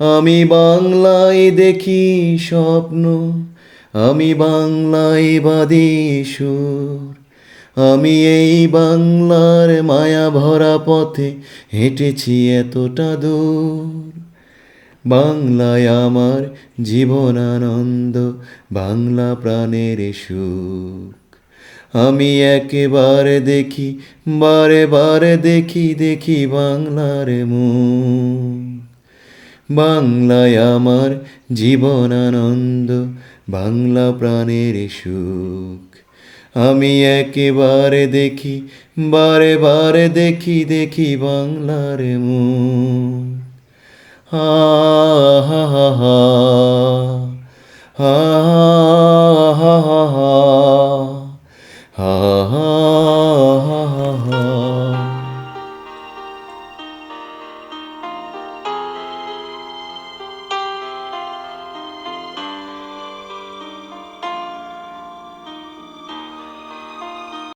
আমি বাংলায় দেখি স্বপ্ন, আমি বাংলায় বাদী সুর। আমি এই বাংলার মায়া ভরা পথে হেঁটেছি এতটা দূর। বাংলায় আমার জীবন আনন্দ, বাংলা প্রাণের সুখ। আমি একেবারে দেখি, বারে বারে দেখি দেখি বাংলার মুখ। বাংলায় আমার জীবন আনন্দ বাংলা প্রাণের সুখ আমি একেবারে দেখি বারে বারে দেখি দেখি বাংলার মু হা হা হা হা হা হা হা হা হা